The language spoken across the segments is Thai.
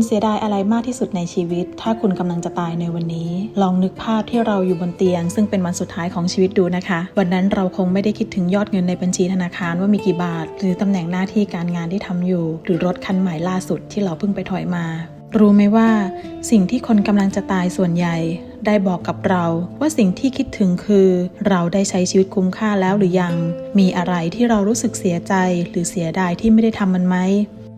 คุณเสียดายอะไรมากที่สุดในชีวิต ถ้าคุณกำลังจะตายในวันนี้ ลองนึกภาพที่เราอยู่บนเตียง ซึ่งเป็นวันสุดท้ายของชีวิตดูนะคะ วันนั้นเราคงไม่ได้คิดถึงยอดเงินในบัญชีธนาคารว่ามีกี่บาท หรือตำแหน่งหน้าที่การงานที่ทำอยู่ หรือรถคันใหม่ล่าสุดที่เราเพิ่งไปถอยมา รู้ไหมว่า สิ่งที่คนกำลังจะตายส่วนใหญ่ได้บอกกับเราว่าสิ่งที่คิดถึงคือ เราได้ใช้ชีวิตคุ้มค่าแล้วหรือยัง มีอะไรที่เรารู้สึกเสียใจหรือเสียดายที่ไม่ได้ทำมันไหม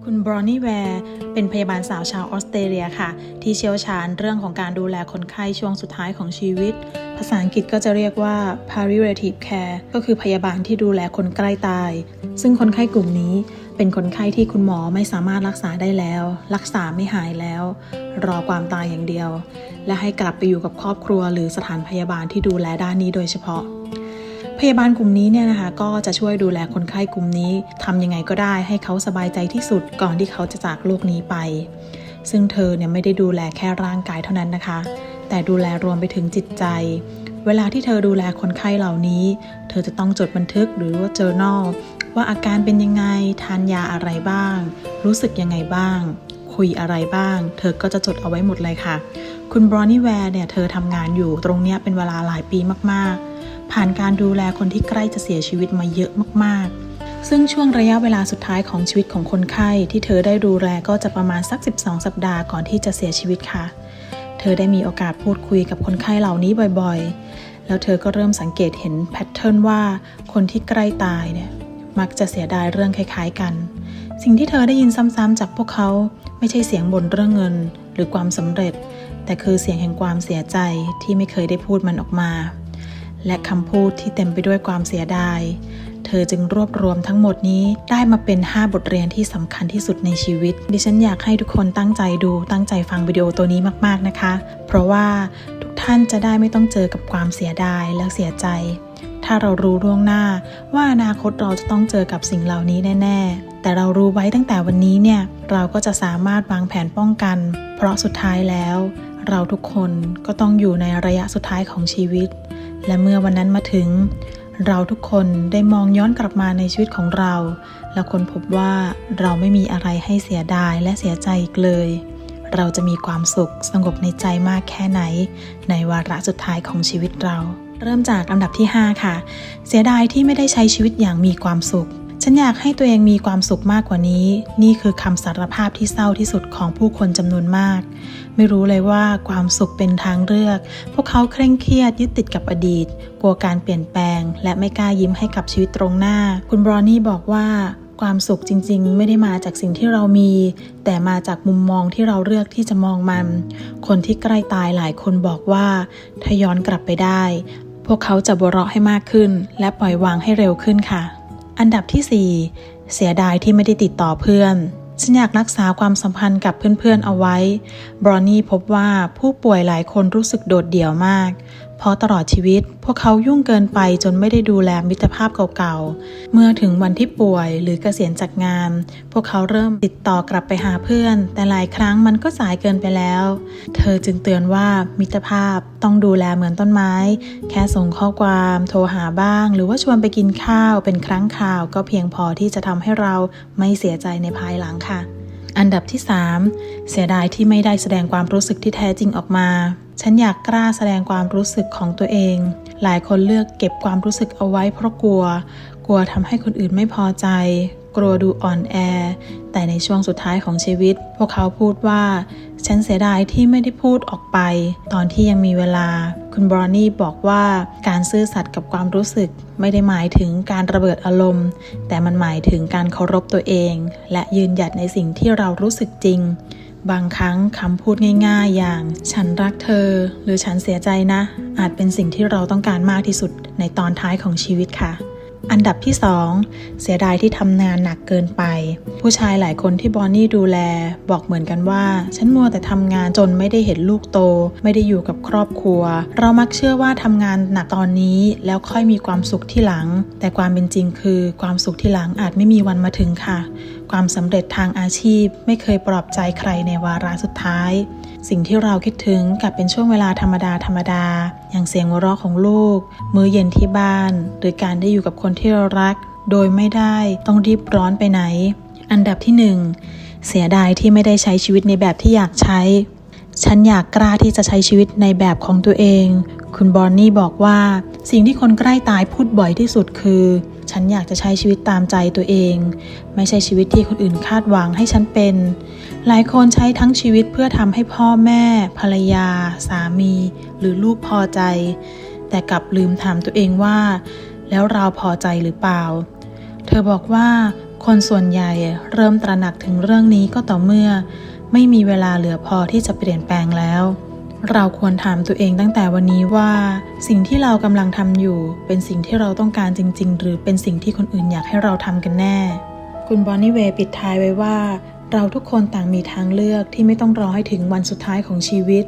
คุณบรอนนี่แวร์เป็นพยาบาลสาวชาวออสเตรเลียค่ะ ที่เชี่ยวชาญเรื่องของการดูแลคนไข้ช่วงสุดท้ายของชีวิต ภาษาอังกฤษก็จะเรียกว่า palliative care ก็คือพยาบาลที่ดูแลคนใกล้ตาย ซึ่งคนไข้กลุ่มนี้เป็นคนไข้ที่คุณหมอไม่สามารถรักษาได้แล้ว รักษาไม่หายแล้ว รอความตายอย่างเดียว และให้กลับไปอยู่กับครอบครัวหรือสถานพยาบาลที่ดูแลด้านนี้โดยเฉพาะ พยาบาลกลุ่มนี้เนี่ยนะคะก็จะช่วยดูแลคนไข้กลุ่มนี้ทำยังไงก็ได้ให้เขาสบายใจที่สุดก่อนที่เขาจะจากโลกนี้ไป ซึ่งเธอเนี่ยไม่ได้ดูแลแค่ร่างกายเท่านั้นนะคะ แต่ดูแลรวมไปถึงจิตใจ เวลาที่เธอดูแลคนไข้เหล่านี้ เธอจะต้องจดบันทึกหรือว่า journal ว่าอาการเป็นยังไงทานยาอะไรบ้าง รู้สึกยังไงบ้าง คุยอะไรบ้าง เธอก็จะจดเอาไว้หมดเลยค่ะ คุณบรอนนี่แวร์เนี่ยเธอทำงานอยู่ตรงเนี้ยเป็นเวลาหลายปีมากๆ ผ่านการดูแลคนที่ใกล้จะเสียชีวิตมาเยอะมากๆ ซึ่งช่วงระยะเวลาสุดท้ายของชีวิตของคนไข้ ที่เธอได้ดูแลก็จะประมาณสัก 12 สัปดาห์ก่อนที่จะเสียชีวิตค่ะ เธอได้มีโอกาสพูดคุยกับคนไข้เหล่านี้บ่อยๆ แล้วเธอก็เริ่มสังเกตเห็นแพทเทิร์นว่าคนที่ใกล้ตายเนี่ยมักจะเสียดายเรื่องคล้ายๆกัน สิ่งที่เธอได้ยินซ้ำๆจากพวกเขาไม่ใช่เสียงบ่นเรื่องเงินหรือความสำเร็จ แต่คือเสียงแห่งความเสียใจที่ไม่เคยได้พูดมันออกมา และคำพูดที่เต็มไปด้วยความเสียดาย เธอจึงรวบรวมทั้งหมดนี้ได้มาเป็น 5 บทเรียนที่สำคัญที่สุดในชีวิต ดิฉันอยากให้ทุกคนตั้งใจดูตั้งใจฟังวิดีโอตัวนี้มาก ๆนะคะ เพราะว่าทุกท่านจะได้ไม่ต้องเจอกับความเสียดายและเสียใจ ถ้าเรารู้ล่วงหน้าว่าอนาคตเราจะต้องเจอกับสิ่งเหล่านี้แน่ ๆ แต่เรารู้ไว้ตั้งแต่วันนี้เนี่ยเราก็จะสามารถวางแผนป้องกัน เพราะสุดท้ายแล้ว เราทุกคนก็ต้องอยู่ในระยะสุดท้ายของชีวิต และเมื่อวันนั้นมาถึง เราทุกคนได้มองย้อนกลับมาในชีวิตของเรา แล้วค้นพบว่าเราไม่มีอะไรให้เสียดายและเสียใจอีกเลย เราจะมีความสุขสงบในใจมากแค่ไหน ในวาระสุดท้ายของชีวิตเรา เริ่มจากอันดับที่ 5 ค่ะ เสียดายที่ไม่ได้ใช้ชีวิตอย่างมีความสุขฉันอยากให้ตัวเองมีความสุขมากกว่านี้ นี่คือคำสารภาพที่เศร้าที่สุดของผู้คนจำนวนมาก ไม่รู้เลยว่าความสุขเป็นทางเลือก พวกเขาเคร่งเครียดยึดติดกับอดีต กลัวการเปลี่ยนแปลง และไม่กล้ายิ้มให้กับชีวิตตรงหน้า คุณบรอนนี่บอกว่าความสุขจริงๆ ไม่ได้มาจากสิ่งที่เรามี แต่มาจากมุมมองที่เราเลือกที่จะมองมัน คนที่ใกล้ตายหลายคนบอกว่าถ้าย้อนกลับไปได้ พวกเขาจะบวเราะให้มากขึ้น และปล่อยวางให้เร็วขึ้นค่ะ อันดับที่ 4 เสียดายที่ไม่ได้ติดต่อเพื่อน ฉันอยากรักษาความสัมพันธ์กับเพื่อนๆเอาไว้ บรอนนี่พบว่าผู้ป่วยหลายคนรู้สึกโดดเดี่ยวมาก เพราะตลอดชีวิต พวกเขายุ่งเกินไปจนไม่ได้ดูแลมิตรภาพเก่าๆ เมื่อถึงวันที่ป่วยหรือเกษียณจากงาน พวกเขาเริ่มติดต่อกลับไปหาเพื่อน แต่หลายครั้งมันก็สายเกินไปแล้ว เธอจึงเตือนว่ามิตรภาพต้องดูแลเหมือนต้นไม้ แค่ส่งข้อความโทรหาบ้าง หรือว่าชวนไปกินข้าวเป็นครั้งคราวก็เพียงพอที่จะทำให้เราไม่เสียใจในภายหลังค่ะอันดับที่ 3 เสียดายที่ไม่ได้แสดงความรู้สึกที่แท้จริงออกมา ฉันอยากกล้าแสดงความรู้สึกของตัวเอง หลายคนเลือกเก็บความรู้สึกเอาไว้เพราะกลัว กลัวทำให้คนอื่นไม่พอใจ กลัวดูอ่อนแอ แต่ในช่วงสุดท้ายของชีวิต พวกเขาพูดว่า ฉันเสียดายที่ไม่ได้พูดออกไป ตอนที่ยังมีเวลา คุณบรอนนี่บอกว่าการซื่อสัตย์กับความรู้สึก ไม่ได้หมายถึงการระเบิดอารมณ์ แต่มันหมายถึงการเคารพตัวเอง และยืนหยัดในสิ่งที่เรารู้สึกจริง บางครั้งคำพูดง่ายๆ อย่างฉันรักเธอ หรือฉันเสียใจนะ อาจเป็นสิ่งที่เราต้องการมากที่สุดในตอนท้ายของชีวิตค่ะ อันดับที่ 2 เสียดายที่ทำงานหนักเกินไป ผู้ชายหลายคนที่บอนนี่ดูแล บอกเหมือนกันว่า ฉันมัวแต่ทำงานจนไม่ได้เห็นลูกโต ไม่ได้อยู่กับครอบครัว เรามักเชื่อว่าทำงานหนักตอนนี้แล้วค่อยมีความสุขที่หลัง แต่ความเป็นจริงคือ ความสุขที่หลังอาจไม่มีวันมาถึงค่ะ ความสำเร็จทางอาชีพ ไม่เคยปลอบใจใครในวาระสุดท้าย สิ่งที่เราคิดถึงกลับเป็นช่วงเวลาธรรมดาธรรมดา อย่างเสียงหัวเราะของลูก มื้อเย็นที่บ้าน หรือการได้อยู่กับคนที่เรารัก โดยไม่ได้ต้องรีบร้อนไปไหน อันดับที่หนึ่งเสียดายที่ไม่ได้ใช้ชีวิตในแบบที่อยากใช้ ฉันอยากกล้าที่จะใช้ชีวิตในแบบของตัวเอง คุณบอนนี่บอกว่า สิ่งที่คนใกล้ตายพูดบ่อยที่สุดคือ ฉันอยากจะใช้ชีวิตตามใจตัวเอง ไม่ใช่ชีวิตที่คนอื่นคาดหวังให้ฉันเป็น หลายคนใช้ทั้งชีวิตเพื่อทำให้พ่อแม่ ภรรยา สามี หรือลูกพอใจ แต่กลับลืมถามตัวเองว่า แล้วเราพอใจหรือเปล่า เธอบอกว่า คนส่วนใหญ่เริ่มตระหนักถึงเรื่องนี้ก็ต่อเมื่อ ไม่มีเวลาเหลือพอที่จะเปลี่ยนแปลงแล้ว เราควรถามตัวเองตั้งแต่วันนี้ว่า สิ่งที่เรากำลังทำอยู่ เป็นสิ่งที่เราต้องการจริง ๆ หรือเป็นสิ่งที่คนอื่นอยากให้เราทำกันแน่ คุณบอนนี่เวย์ปิดท้ายไว้ว่า เราทุกคนต่างมีทางเลือกที่ไม่ต้องรอให้ถึงวันสุดท้ายของชีวิต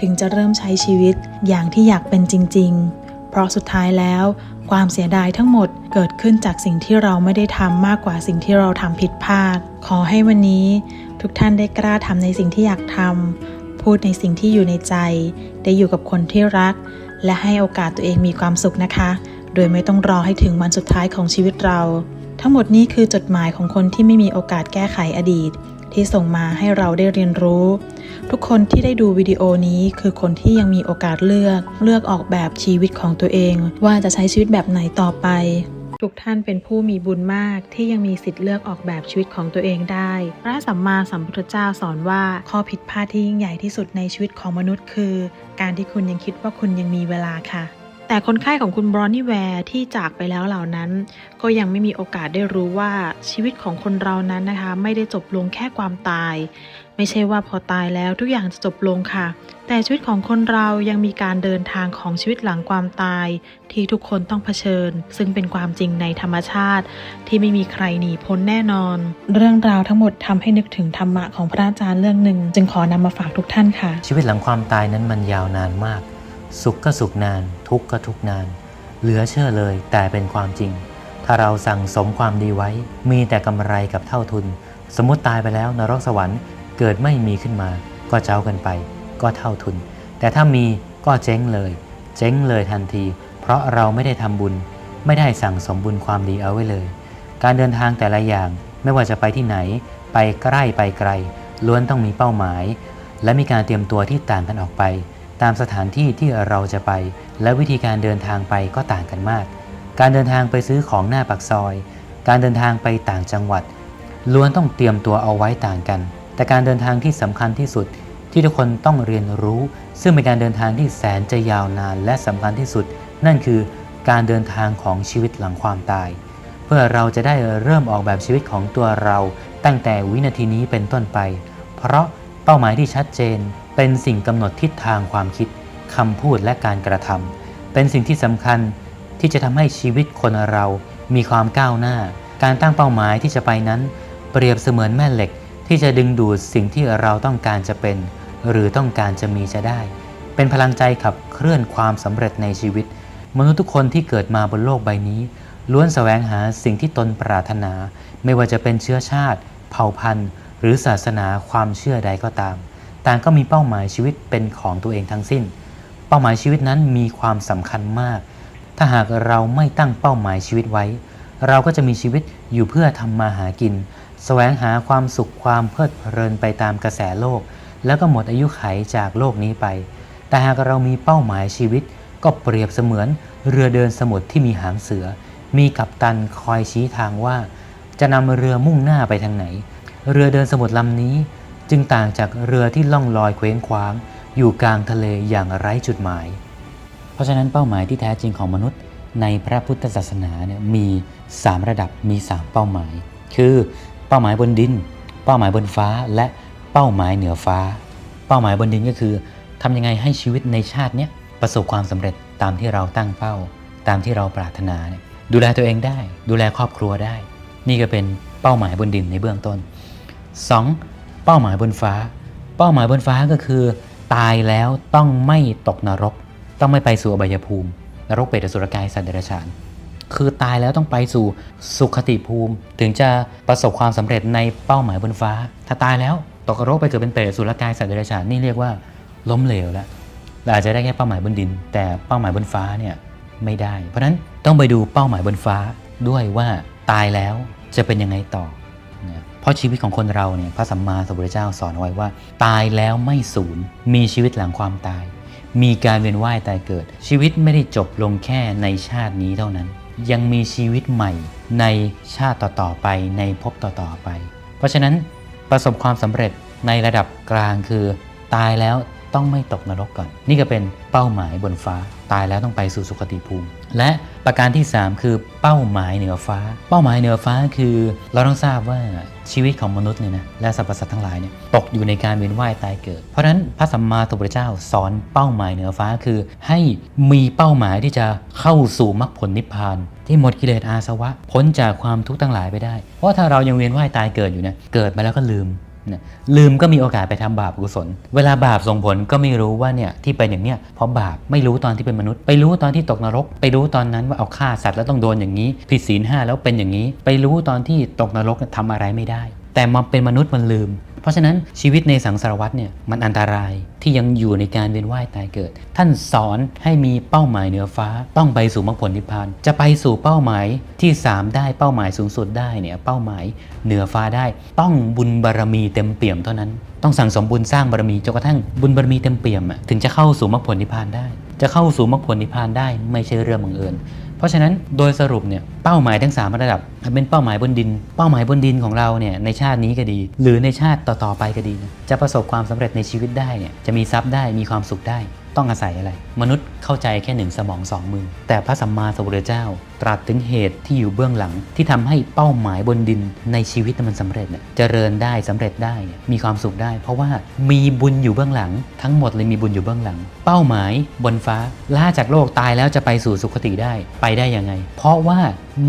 ถึงจะเริ่มใช้ชีวิตอย่างที่อยากเป็นจริง ๆ เพราะสุดท้ายแล้ว ความเสียดายทั้งหมดเกิดขึ้นจากสิ่งที่เราไม่ได้ทำมากกว่าสิ่งที่เราทำผิดพลาด ขอให้วันนี้ ทุกท่านได้กล้าทำในสิ่งที่อยากทำ พูดในสิ่งที่อยู่ในใจ ได้อยู่กับคนที่รัก และให้โอกาสตัวเองมีความสุขนะคะ โดยไม่ต้องรอให้ถึงวันสุดท้ายของชีวิตเรา ทั้งหมดนี้คือจดหมายของคนที่ไม่มีโอกาสแก้ไขอดีต ที่ส่งมาให้เราได้เรียนรู้ ทุกคนที่ได้ดูวิดีโอนี้คือคนที่ยังมีโอกาสเลือก เลือกออกแบบชีวิตของตัวเอง ว่าจะใช้ชีวิตแบบไหนต่อไป ทุกท่านเป็นผู้มีบุญมากที่ยังมีสิทธิ์เลือกออกแบบชีวิตของตัวเองได้ พระสัมมาสัมพุทธเจ้าสอนว่าข้อผิดพลาดที่ยิ่งใหญ่ที่สุดในชีวิตของมนุษย์คือ การที่คุณยังคิดว่าคุณยังมีเวลาค่ะ แต่คนไข้ของคุณบรอนนี่แวร์ที่จากไปแล้วเหล่านั้น ก็ยังไม่มีโอกาสได้รู้ว่าชีวิตของคนเรานั้นนะคะ ไม่ได้จบลงแค่ความตาย ไม่ใช่ว่าพอตายแล้วทุกอย่างจะจบลงค่ะ แต่ชีวิตของคนเรายังมีการเดินทางของชีวิตหลังความตาย ที่ทุกคนต้องเผชิญ ซึ่งเป็นความจริงในธรรมชาติ ที่ไม่มีใครหนีพ้นแน่นอน เรื่องราวทั้งหมดทำให้นึกถึงธรรมะของพระอาจารย์เรื่องหนึ่งจึงขอนำมาฝากทุกท่านค่ะ ชีวิตหลังความตายนั้นมันยาวนานมาก สุขก็สุขนาน ทุกข์ก็ทุกนาน เหลือเชื่อเลยแต่เป็นความจริง ถ้าเราสั่งสมความดีไว้ มีแต่กำไรกับเท่าทุน สมมติตายไปแล้วนรกสวรรค์เกิดไม่มีขึ้นมา ก็เจ้ากันไป ก็เท่าทุน แต่ถ้ามีก็เจ๊งเลย เจ๊งเลยทันที เพราะเราไม่ได้ทำบุญ ไม่ได้สั่งสมบุญความดีเอาไว้เลย การเดินทางแต่ละอย่างไม่ว่าจะไปที่ไหน ไปใกล้ไปไกล ล้วนต้องมีเป้าหมาย และมีการเตรียมตัวที่ต่างกันออกไป ตามสถานที่ที่เราจะไป และวิธีการเดินทางไปก็ต่างกันมาก การเดินทางไปซื้อของหน้าปากซอย การเดินทางไปต่างจังหวัด ล้วนต้องเตรียมตัวเอาไว้ต่างกัน แต่การเดินทางที่สำคัญที่สุดที่ทุกคนต้องเรียนรู้ ซึ่งเป็นการเดินทางที่แสนจะยาวนานและสำคัญที่สุด นั่นคือการเดินทางของชีวิตหลังความตาย เพื่อเราจะได้เริ่มออกแบบชีวิตของตัวเรา ตั้งแต่วินาทีนี้เป็นต้นไป เพราะเป้าหมายที่ชัดเจน เป็นสิ่งกำหนดทิศทางความคิดคำพูดและการกระทำเป็นสิ่งที่สำคัญที่จะทำให้ชีวิตคนเรามีความก้าวหน้า การตั้งเป้าหมายที่จะไปนั้น เปรียบเสมือนแม่เหล็กที่จะดึงดูดสิ่งที่เราต้องการจะเป็น หรือต้องการจะมีจะได้ เป็นพลังใจขับเคลื่อนความสำเร็จในชีวิต มนุษย์ทุกคนที่เกิดมาบนโลกใบนี้ ล้วนแสวงหาสิ่งที่ตนปรารถนา ไม่ว่าจะเป็นเชื้อชาติ เผ่าพันธุ์ หรือศาสนาความเชื่อใดก็ตาม ต่างก็มีเป้าหมายชีวิตเป็นของตัวเองทั้งสิ้น เป้าหมายชีวิตนั้นมีความสำคัญมาก ถ้าหากเราไม่ตั้งเป้าหมายชีวิตไว้ เราก็จะมีชีวิตอยู่เพื่อทำมาหากิน แสวงหาความสุขความเพลิดเพลินไปตามกระแสโลก แล้วก็หมดอายุไขจากโลกนี้ไป แต่หากเรามีเป้าหมายชีวิต ก็เปรียบเสมือน เรือเดินสมุทรที่มีหางเสือ มีกัปตันคอยชี้ทางว่า จะนำเรือมุ่งหน้าไปทางไหน เรือเดินสมุทรลำนี้ จึงต่างจากเรือที่ล่องลอยเคว้งคว้าง อยู่กลางทะเลอย่างไร้จุดหมาย เพราะฉะนั้นเป้าหมายที่แท้จริงของมนุษย์ในพระพุทธศาสนาเนี่ยมี 3 ระดับมี 3 เป้าหมาย คือเป้าหมายบนดิน เป้าหมายบนฟ้าและเป้าหมายเหนือฟ้า เป้าหมายบนดินก็คือทำยังไงให้ชีวิตในชาติเนี้ยประสบความสำเร็จตามที่เราตั้งเป้า ตามที่เราปรารถนาเนี่ยดูแลตัวเองได้ ดูแลครอบครัวได้ นี่ก็เป็นเป้าหมายบนดินในเบื้องต้น 2. เป้าหมายบนฟ้า เป้าหมายบนฟ้าก็คือ ตายแล้วต้องไม่ตกนรก ต้องไม่ไปสู่อบายภูมิ นรกเปรตสุรกายสัตว์เดรัจฉาน คือตายแล้วต้องไปสู่สุขติภูมิ ถึงจะประสบความสำเร็จในเป้าหมายบนฟ้า ถ้าตายแล้วตกนรกไปเกิดเป็นเปรตสุรกายสัตว์เดรัจฉานนี่เรียกว่าล้มเหลวแล้วเราอาจจะได้แค่เป้าหมายบนดิน แต่เป้าหมายบนฟ้าเนี่ยไม่ได้ เพราะฉะนั้นต้องไปดูเป้าหมายบนฟ้าด้วยว่าตายแล้วจะเป็นยังไงต่อ เพราะชีวิตของคนเราเนี่ยพระสัมมาสัมพุทธเจ้าสอนเอาไว้ว่า ตายแล้วไม่สูญมีชีวิตหลังความตาย มีการเวียนว่ายตายเกิด ชีวิตไม่ได้จบลงแค่ในชาตินี้เท่านั้น ยังมีชีวิตใหม่ในชาติต่อๆไปในภพต่อๆไป เพราะฉะนั้นประสบความสำเร็จในระดับกลางคือ ตายแล้วต้องไม่ตกนรกก่อน นี่ก็เป็นเป้าหมายบนฟ้า ตายแล้วต้องไปสู่สุคติภูมิ และ ประการที่ 3 คือเป้าหมายเหนือฟ้า เป้าหมายเหนือฟ้าคือเราต้องทราบว่าชีวิตของมนุษย์เนี่ยนะและสรรพสัตว์ทั้งหลายเนี่ยตกอยู่ในการเวียนว่ายตายเกิด เพราะฉะนั้นพระสัมมาสัมพุทธเจ้าสอนเป้าหมายเหนือฟ้าคือ ให้มีเป้าหมายที่จะเข้าสู่มรรคผลนิพพาน ที่หมดกิเลสอาสวะพ้นจากความทุกข์ทั้งหลายไปได้ เพราะถ้าเรายังเวียนว่ายตายเกิดอยู่เนี่ยเกิดมาแล้วก็ลืม ลืมก็มีโอกาสไปทำบาปกุศล เวลาบาปส่งผลก็ไม่รู้ว่าเนี่ยที่เป็นอย่างเนี้ยเพราะบาปไม่รู้ตอนที่เป็นมนุษย์ ไปรู้ตอนที่ตกนรก ไปรู้ตอนนั้นว่าเอาฆ่าสัตว์แล้วต้องโดนอย่างนี้ ผิดศีลห้าแล้วเป็นอย่างนี้ ไปรู้ตอนที่ตกนรกเนี่ยทำอะไรไม่ได้ แต่มาเป็นมนุษย์มันลืม เพราะฉะนั้นชีวิตในสังสารวัฏเนี่ยมันอันตรายที่ยังอยู่ในการเวียนว่ายตายเกิด ท่านสอนให้มีเป้าหมายเหนือฟ้า ต้องไปสู่มรรคผลนิพพาน จะไปสู่เป้าหมายที่ 3 ได้เป้าหมายสูงสุดได้เนี่ยเป้าหมายเหนือฟ้าได้ ต้องบุญบารมีเต็มเปี่ยมเท่านั้น ต้องสั่งสมบุญสร้างบารมีจนกระทั่งบุญบารมีเต็มเปี่ยมอะถึงจะเข้าสู่มรรคผลนิพพานได้ จะเข้าสู่มรรคผลนิพพานได้ไม่ใช่เรื่องบังเอิญ เพราะฉะนั้นโดยสรุปเนี่ยเป้าหมายทั้ง 3 ระดับเป็นเป้าหมายบนดิน เป้าหมายบนดินของเราเนี่ยในชาตินี้ก็ดี หรือในชาติต่อๆไปก็ดี จะประสบความสำเร็จในชีวิตได้เนี่ยจะมีทรัพย์ได้มีความสุขได้ ต้องอาศัยอะไร มนุษย์เข้าใจแค่หนึ่งสมองสองมือ แต่พระสัมมาสัมพุทธเจ้า ตรัสถึงเหตุที่อยู่เบื้องหลัง ที่ทำให้เป้าหมายบนดินในชีวิตมันสำเร็จเนี่ยเจริญได้สำเร็จได้มีความสุขได้ เพราะว่ามีบุญอยู่เบื้องหลัง ทั้งหมดเลยมีบุญอยู่เบื้องหลัง เป้าหมายบนฟ้าล่าจากโลกตายแล้วจะไปสู่สุคติได้ไปได้ยังไง เพราะว่า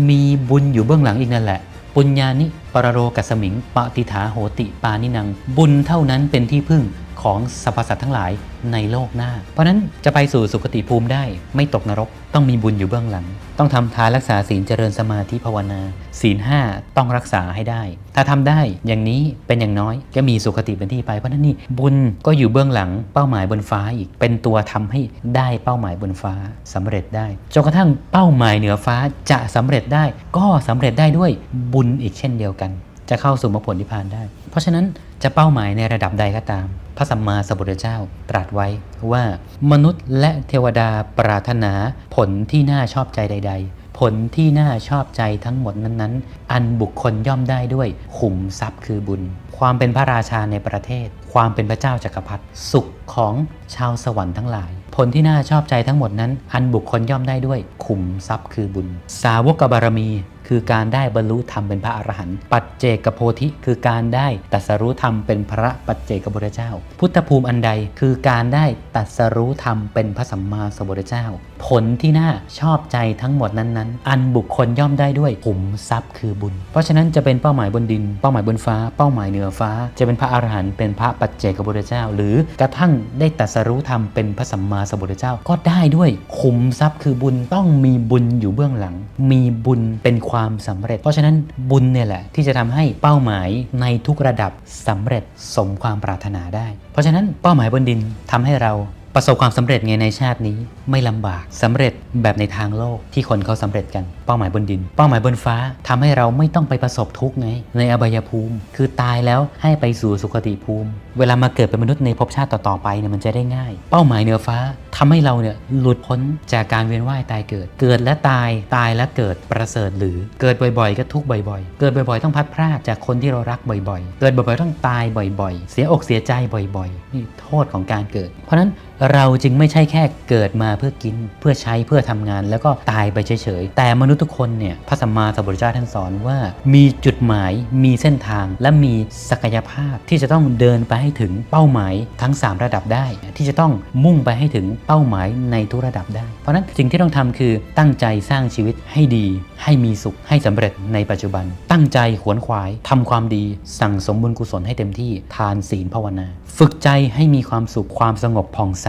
มีบุญอยู่เบื้องหลังอีกนั่นแหละปุญญานิปรโรกัสสมิงปฏิฐาโหติปานินัง บุญเท่านั้นเป็นที่พึ่งของสรรพสัตว์ทั้งหลายในโลกหน้า เพราะนั้นจะไปสู่สุคติภูมิได้ไม่ตกนรก ต้องมีบุญอยู่เบื้องหลัง ต้องทำทานรักษาศีลเจริญสมาธิภาวนา ศีลห้าต้องรักษาให้ได้ ถ้าทำได้อย่างนี้เป็นอย่างน้อยก็มีสุคติเป็นที่ไป เพราะฉะนั้นนี่บุญก็อยู่เบื้องหลังเป้าหมายบนฟ้าอีก เป็นตัวทำให้ได้เป้าหมายบนฟ้าสำเร็จได้จนกระทั่งเป้าหมายเหนือฟ้าจะสำเร็จได้ ก็สำเร็จได้ด้วยบุญอีกเช่นเดียวกัน จะเข้าสู่มรรคผลนิพพานได้ เพราะฉะนั้น จะเป้าหมายในระดับใดก็ตาม พระสัมมาสัมพุทธเจ้าตรัสไว้ว่ามนุษย์และเทวดาปรารถนาผลที่น่าชอบใจใด ๆ ผลที่น่าชอบใจทั้งหมดนั้นๆ อันบุคคลย่อมได้ด้วยขุมทรัพย์คือบุญ ความเป็นพระราชาในประเทศ ความเป็นพระเจ้าจักรพรรดิสุขของชาวสวรรค์ทั้งหลาย ผลที่น่าชอบใจทั้งหมดนั้น อันบุคคลย่อมได้ด้วยขุมทรัพย์คือบุญ สาวกบารมี คือการได้บรรลุธรรมเป็นพระอรหันต์ปัจเจกโพธิคือการได้ตัสรู้ธรรมเป็นพระปัจเจกพุทธเจ้า พุทธภูมิอันใดคือการได้ตัสรู้ธรรมเป็นพระสัมมาสัมพุทธเจ้า ผลที่น่าชอบใจทั้งหมดนั้นๆ อันบุคคลย่อมได้ด้วยขุมทรัพย์คือบุญ เพราะฉะนั้นจะเป็นเป้าหมายบนดิน เป้าหมายบนฟ้า เป้าหมายเหนือฟ้า จะเป็นพระอรหันต์เป็นพระปัจเจกพุทธเจ้า หรือกระทั่งได้ตัสรู้ธรรมเป็นพระสัมมาสัมพุทธเจ้า ก็ได้ด้วยขุมทรัพย์คือบุญต้องมีบุญอยู่เบื้องหลัง มีบุญเป็นความความสำเร็จ เพราะฉะนั้นบุญเนี่ยแหละที่จะทำให้เป้าหมายในทุกระดับสำเร็จสมความปรารถนาได้ เพราะฉะนั้นเป้าหมายบนดินทำให้เราประสบความสำเร็จไงในชาตินี้ไม่ลำบากสำเร็จแบบในทางโลกที่คนเขาสำเร็จกัน เป้าหมายบนดิน เป้าหมายบนฟ้าทำให้เราไม่ต้องไปประสบทุกข์ไงในอบายภูมิ คือตายแล้วให้ไปสู่สุคติภูมิเวลามาเกิดเป็นมนุษย์ในภพชาติต่อๆไปเนี่ยมันจะได้ง่าย เป้าหมายเหนือฟ้าทำให้เราเนี่ยหลุดพ้นจากการเวียนว่ายตายเกิด เกิดและตายตายและเกิดประเสริฐหรือเกิดบ่อยๆ ก็ทุกบ่อยๆ เกิดบ่อยๆ ต้องพัดพรากจากคนที่เรารักบ่อยๆ เกิดบ่อยๆต้องตายบ่อย ๆ เสียอกเสียใจบ่อยๆนี่โทษของการเกิด เพราะฉะนั้นเราจึงไม่ใช่แค่เกิดมาเพื่อกินเพื่อใช้เพื่อทำงาน แล้วก็ตายไปเฉยๆแต่มนุษย์ทุกคนเนี่ยพระสัมมาสัมพุทธเจ้าท่านสอนว่า มีจุดหมายมีเส้นทางและมีศักยภาพที่จะต้องเดินไปให้ถึงเป้าหมายทั้ง 3 ระดับได้ ที่จะต้องมุ่งไปให้ถึงเป้าหมายในทุกระดับได้ เพราะนั้นสิ่งที่ต้องทำคือตั้งใจสร้างชีวิตให้ดี ให้มีสุขให้สำเร็จในปัจจุบัน ตั้งใจขวนขวายทำความดี สั่งสมบุญกุศลให้เต็มที่ทานศีลภาวนา ฝึกใจให้มีความสุขความสงบผ่องใส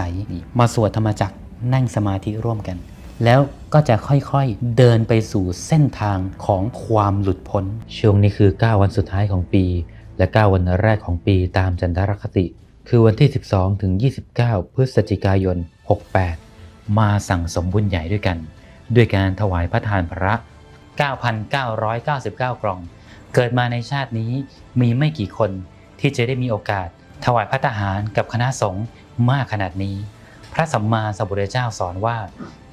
มาสวดธรรมจักรนั่งสมาธิร่วมกัน แล้วก็จะค่อยๆ เดินไปสู่เส้นทางของความหลุดพ้น ช่วงนี้คือ 9 วันสุดท้ายของปี และ 9 วันแรกของปีตามจันทรคติ คือวันที่ 12 ถึง 29 พฤศจิกายน 68 มาสั่งสมบุญใหญ่ด้วยกัน ด้วยการถวายพระทานพระ 9,999 กล่อง เกิดมาในชาตินี้มีไม่กี่คนที่จะได้มีโอกาส ถวายพระทหารกับคณะสงฆ์มากขนาดนี้ พระสัมมาสัมพุทธเจ้าสอนว่า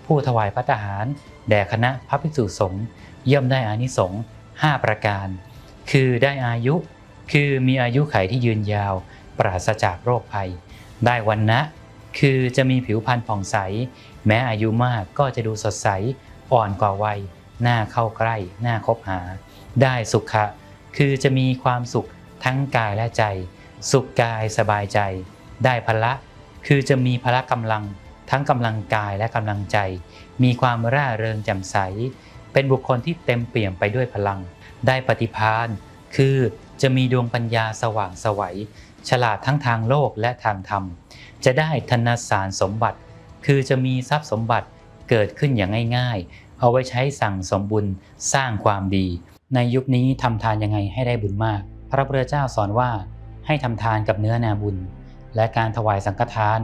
ผู้ถวายพระทหารแด่คณะพระภิกษุสงฆ์ย่อมได้อานิสงส์5ประการ คือได้อายุ คือมีอายุไขที่ยืนยาว ปราศจากโรคภัย ได้วันนะ คือจะมีผิวพรรณผ่องใส แม้อายุมากก็จะดูสดใส อ่อนกว่าวัยน่าเข้าใกล้น่าคบหา ได้สุขะ คือจะมีความสุขทั้งกายและใจ สุขกายสบายใจ ได้พละ คือจะมีพละกำลังทั้งกำลังกายและกำลังใจ มีความร่าเริงแจ่มใส เป็นบุคคลที่เต็มเปี่ยมไปด้วยพลัง ได้ปฏิภาณคือ จะมีดวงปัญญาสว่างสวัย ฉลาดทั้งทางโลกและทางธรรม จะได้ธนสารสมบัติ คือจะมีทรัพย์สมบัติเกิดขึ้นอย่างง่าย ๆ เอาไว้ใช้สั่งสมบุญสร้างความดี ในยุคนี้ทำทานยังไงให้ได้บุญมาก พระพุทธเจ้าสอนว่าให้ทำทานกับเนื้อนาบุญ และการถวายสังฆทาน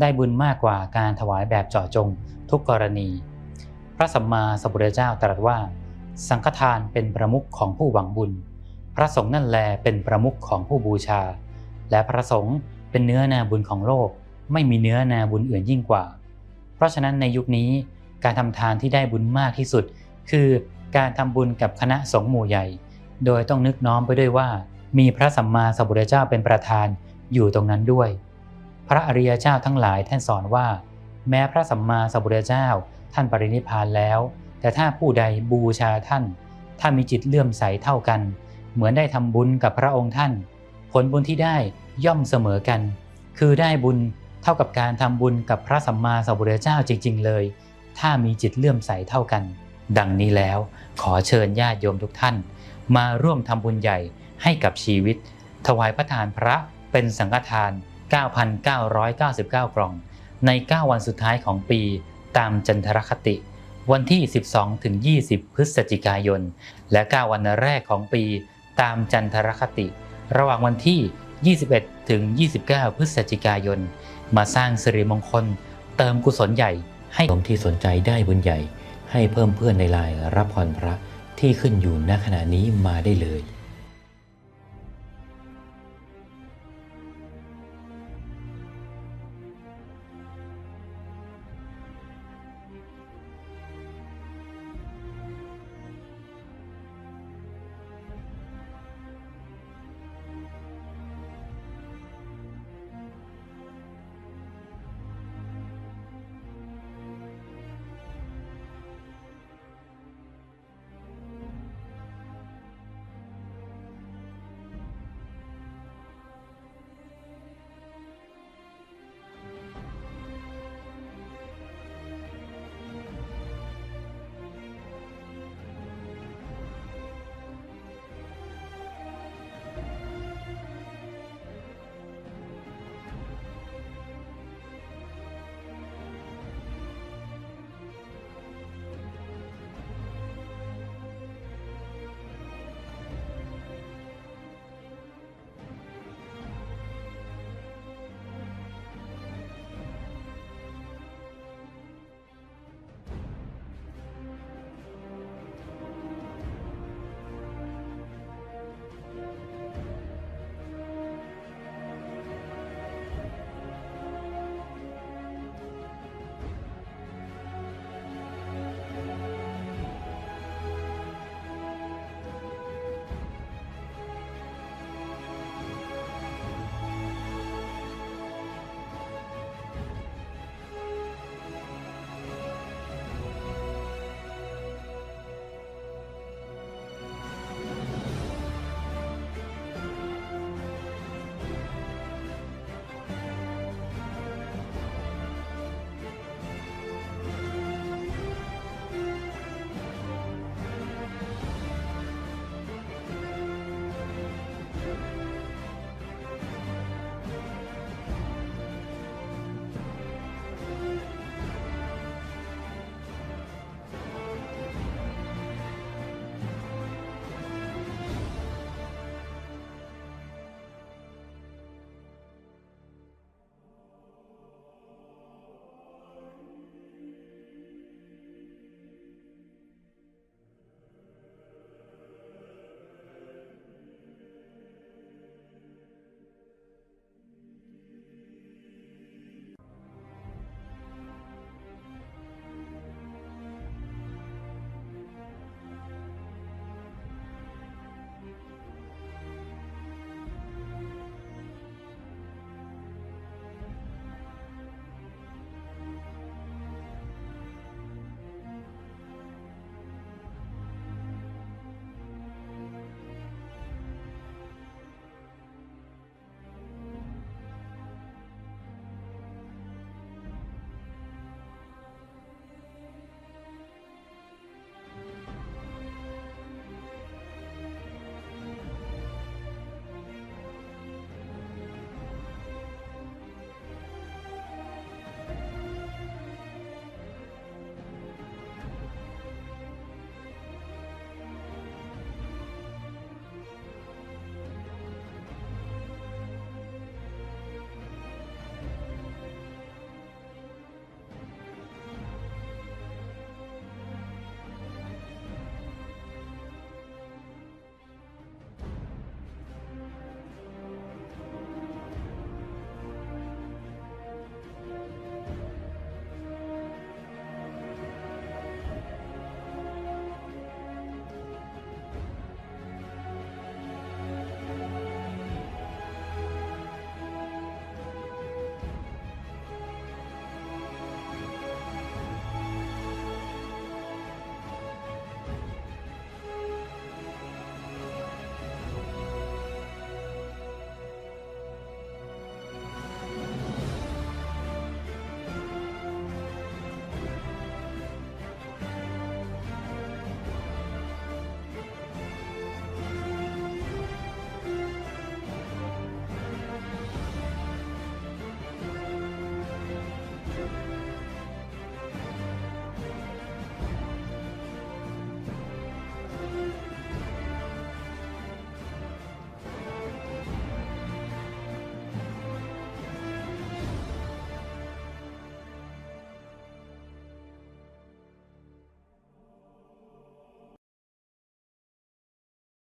ได้บุญมากกว่าการถวายแบบเจาะจงทุกกรณี พระสัมมาสัมพุทธเจ้าตรัสว่า สังฆทานเป็นประมุขของผู้หวังบุญ ระสงฆ์นั่นแลเป็นประมุขของผู้บูชา และพระสงฆ์เป็นเนื้อนาบุญของโลก ไม่มีเนื้อนาบุญอื่นยิ่งกว่า เพราะฉะนั้นในยุคนี้การทำทานที่ได้บุญมากที่สุด คือการทำบุญกับคณะสงฆ์หมู่ใหญ่ โดยต้องนึกน้อมไปด้วยว่า มีพระสัมมาสัมพุทธเจ้าเป็นประธานอยู่ตรงนั้นด้วย พระอริยเจ้าทั้งหลายท่านสอนว่า แม้พระสัมมาสัมพุทธเจ้า ท่านปรินิพพานแล้ว แต่ถ้าผู้ใดบูชาท่าน ถ้ามีจิตเลื่อมใสเท่ากัน เหมือนได้ทำบุญกับพระองค์ท่าน ผลบุญที่ได้ย่อมเสมอกัน คือได้บุญเท่ากับการทำบุญกับพระสัมมาสัมพุทธเจ้าจริง ๆ เลย ถ้ามีจิตเลื่อมใสเท่ากัน ดังนี้แล้วขอเชิญญาติโยมทุกท่าน มาร่วมทำบุญใหญ่ให้กับชีวิต ถวายพระทานพระเป็นสังฆทาน 9,999 กล่อง ใน 9 วันสุดท้ายของปีตามจันทรคติ วันที่ 12-20 พฤศจิกายน และ 9 วันแรกของปี ตามจันทรคติ ระหว่างวันที่ 21 ถึง 29 พฤศจิกายน มาสร้างสิริมงคล เติมกุศลใหญ่ ให้ผมที่สนใจได้บุญใหญ่ ให้เพิ่มเพื่อนในไลน์รับพรพระที่ขึ้นอยู่ณขณะนี้มาได้เลย